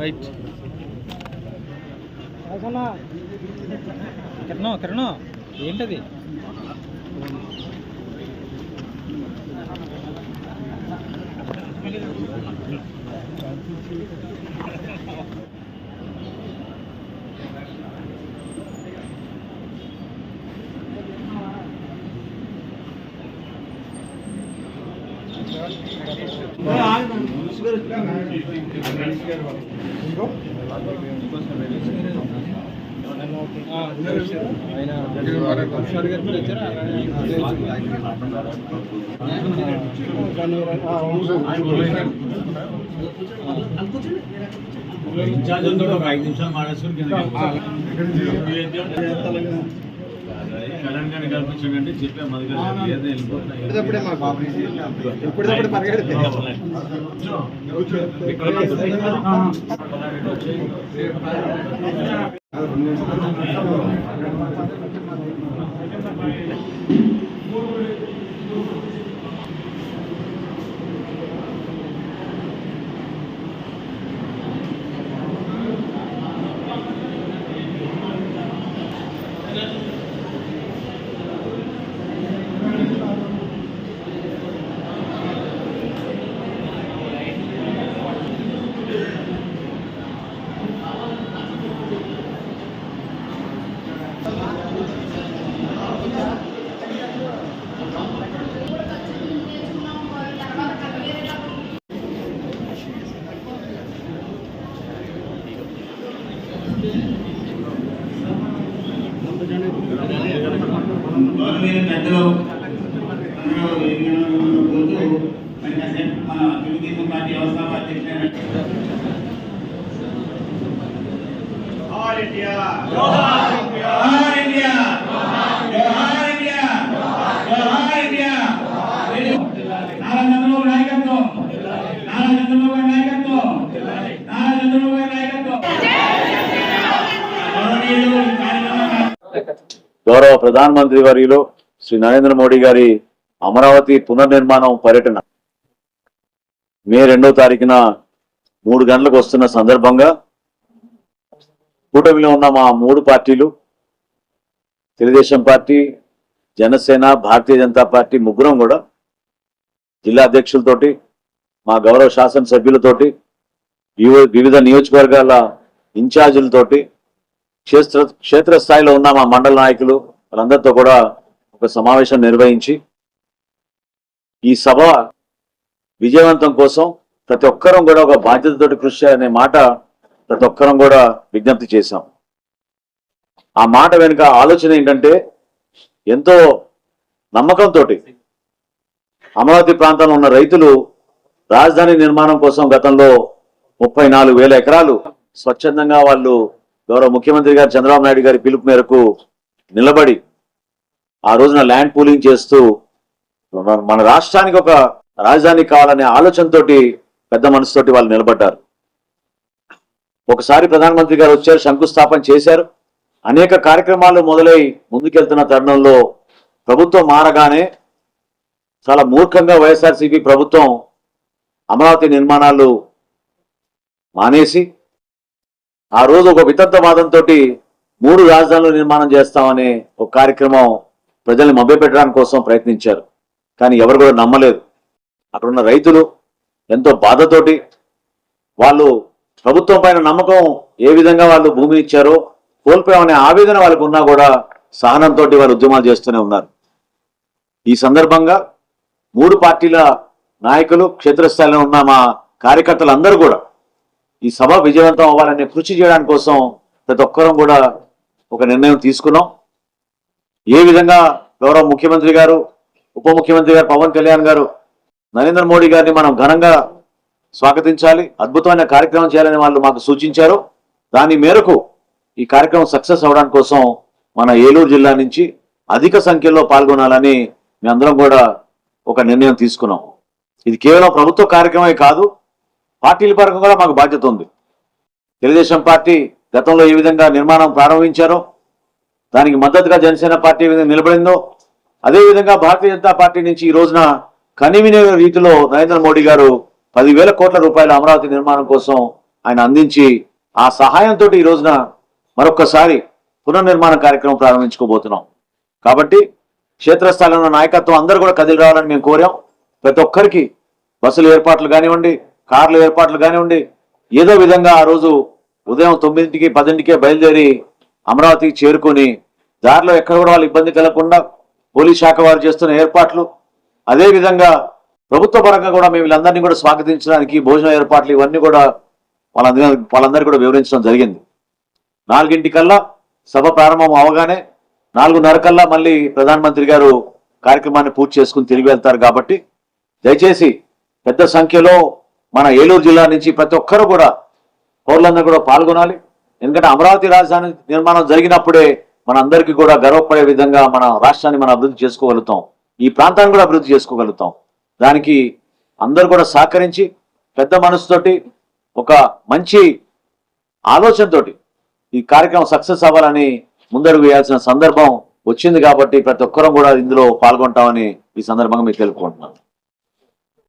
Right కిరణం కిరణం ఏంటది? ఇన్ఛార్జ్ ఉంటాడు ఒక ఐదు నిమిషాలు మాట్లాడుకుని కళ్యాణ్ కల్పించండి చెప్పే మన ఇప్పుడప్పుడే మాకు పెద్దలు. అందరూ ఎరిగిన రోజు మన తెలుగుదేశం పార్టీ వ్యవస్థాపక అధ్యక్షుడైన జోహార్ ఇండియా జోహార్ ఇండియా జోహార్ ఇండియా జోహార్ ఇండియా నారా చంద్రబాబు నాయకత్వం నారా చంద్రబాబు గారి నాయకత్వం నారా చంద్రబాబు గారి నాయకత్వం గౌరవనీయులు ఈ కార్యక్రమాన్ని గౌరవ ప్రధానమంత్రి వర్యులు శ్రీ నరేంద్ర మోడీ గారి అమరావతి పునర్నిర్మాణం పర్యటన. మే రెండో తారీఖున మూడు గంటలకు వస్తున్న సందర్భంగా కూటమిలో ఉన్న మా మూడు పార్టీలు తెలుగుదేశం పార్టీ జనసేన భారతీయ జనతా పార్టీ ముగ్గురం కూడా జిల్లా అధ్యక్షులతోటి మా గౌరవ శాసనసభ్యులతోటి వివిధ నియోజకవర్గాల ఇన్ఛార్జీలతోటి క్షేత్ర క్షేత్రస్థాయిలో ఉన్న మా మండల నాయకులు వాళ్ళందరితో కూడా ఒక సమావేశం నిర్వహించి ఈ సభ విజయవంతం కోసం ప్రతి ఒక్కరం కూడా ఒక బాధ్యతతోటి కృషి అనే మాట ప్రతి ఒక్కరం కూడా విజ్ఞప్తి చేశాం. ఆ మాట వెనుక ఆలోచన ఏంటంటే ఎంతో నమ్మకంతో అమరావతి ప్రాంతంలో ఉన్న రైతులు రాజధాని నిర్మాణం కోసం గతంలో ముప్పై నాలుగు వేల ఎకరాలు స్వచ్ఛందంగా వాళ్ళు గౌరవ ముఖ్యమంత్రి గారు చంద్రబాబు నాయుడు గారి పిలుపు మేరకు నిలబడి ఆ రోజున ల్యాండ్ పూలింగ్ చేస్తూ మన- రాష్ట్రానికి ఒక రాజధాని కావాలనే ఆలోచనతో పెద్ద మనసుతోటి వాళ్ళు నిలబడ్డారు. ఒకసారి ప్రధానమంత్రి గారు వచ్చారు శంకుస్థాపన చేశారు. అనేక కార్యక్రమాలు మొదలై ముందుకెళ్తున్న తరుణంలో ప్రభుత్వం మారగానే చాలా మూర్ఖంగా వైఎస్ఆర్సీపీ ప్రభుత్వం అమరావతి నిర్మాణాలు మానేసి ఆ రోజు ఒక వితంతవాదంతో మూడు రాజధానులు నిర్మాణం చేస్తామనే ఒక కార్యక్రమం ప్రజల్ని మభ్యపెట్టడానికి కోసం ప్రయత్నించారు. కానీ ఎవరు కూడా నమ్మలేదు. అక్కడున్న రైతులు ఎంతో బాధతోటి వాళ్ళు ప్రభుత్వం పైన నమ్మకం ఏ విధంగా వాళ్ళు భూమిని ఇచ్చారో కోల్పోయామనే ఆవేదన వాళ్ళకు ఉన్నా కూడా సహనంతో వాళ్ళు ఉద్యమాలు చేస్తూనే ఉన్నారు. ఈ సందర్భంగా మూడు పార్టీల నాయకులు క్షేత్రస్థాయిలో ఉన్న మా కార్యకర్తలు అందరూ కూడా ఈ సభ విజయవంతం అవ్వాలనే కృషి చేయడానికి కోసం ప్రతి ఒక్కరం కూడా ఒక నిర్ణయం తీసుకున్నాం. ఏ విధంగా గౌరవ ముఖ్యమంత్రి గారు ఉప ముఖ్యమంత్రి గారు పవన్ కళ్యాణ్ గారు నరేంద్ర మోడీ గారిని మనం ఘనంగా స్వాగతించాలి అద్భుతమైన కార్యక్రమం చేయాలని వాళ్ళు మాకు సూచించారు. దాని మేరకు ఈ కార్యక్రమం సక్సెస్ అవడానికి కోసం మన ఏలూరు జిల్లా నుంచి అధిక సంఖ్యలో పాల్గొనాలని మేమందరం కూడా ఒక నిర్ణయం తీసుకున్నాం. ఇది కేవలం ప్రభుత్వ కార్యక్రమే కాదు పార్టీల పరంగా కూడా మాకు బాధ్యత ఉంది. తెలుగుదేశం పార్టీ గతంలో ఏ విధంగా నిర్మాణం ప్రారంభించారో దానికి మద్దతుగా జనసేన పార్టీ ఏ విధంగా నిలబడిందో అదేవిధంగా భారతీయ జనతా పార్టీ నుంచి ఈ రోజున కనివిన రీతిలో నరేంద్ర మోడీ గారు పదివేల కోట్ల రూపాయల అమరావతి నిర్మాణం కోసం ఆయన అందించి ఆ సహాయంతో ఈ రోజున మరొక్కసారి పునర్నిర్మాణ కార్యక్రమం ప్రారంభించుకోబోతున్నాం. కాబట్టి క్షేత్రస్థాయిలో నాయకత్వం అందరూ కూడా కదిలి రావాలని మేము కోరాం. ప్రతి ఒక్కరికి బస్సుల ఏర్పాట్లు కానివ్వండి కార్ల ఏర్పాట్లు కానివ్వండి. ఏదో విధంగా ఆ రోజు ఉదయం తొమ్మిదింటికి పదింటికే బయలుదేరి అమరావతికి చేరుకొని దారిలో ఎక్కడ కూడా వాళ్ళు ఇబ్బంది కలగకుండా పోలీస్ శాఖ వారు చేస్తున్న ఏర్పాట్లు. అదేవిధంగా ప్రభుత్వ పరంగా కూడా మేము వీళ్ళందరినీ కూడా స్వాగతించడానికి భోజన ఏర్పాట్లు ఇవన్నీ కూడా వాళ్ళందరి వాళ్ళందరికీ కూడా వివరించడం జరిగింది. నాలుగింటికల్లా సభ ప్రారంభం అవగానే నాలుగున్నర కల్లా మళ్ళీ ప్రధానమంత్రి గారు కార్యక్రమాన్ని పూర్తి చేసుకుని తిరిగి వెళ్తారు కాబట్టి దయచేసి పెద్ద సంఖ్యలో మన ఏలూరు జిల్లా నుంచి ప్రతి ఒక్కరు కూడా పౌరులందరూ కూడా పాల్గొనాలి. ఎందుకంటే అమరావతి రాజధాని నిర్మాణం జరిగినప్పుడే మన అందరికీ కూడా గర్వపడే విధంగా మన రాష్ట్రాన్ని మనం అభివృద్ధి చేసుకోగలుగుతాం. ఈ ప్రాంతాన్ని కూడా అభివృద్ధి చేసుకోగలుగుతాం. దానికి అందరూ కూడా సహకరించి పెద్ద మనసుతోటి ఒక మంచి ఆలోచనతోటి ఈ కార్యక్రమం సక్సెస్ అవ్వాలని ముందడుగు వేయాల్సిన సందర్భం వచ్చింది కాబట్టి ప్రతి ఒక్కరం కూడా ఇందులో పాల్గొంటామని ఈ సందర్భంగా మీకు తెలుపుకుంటున్నాను.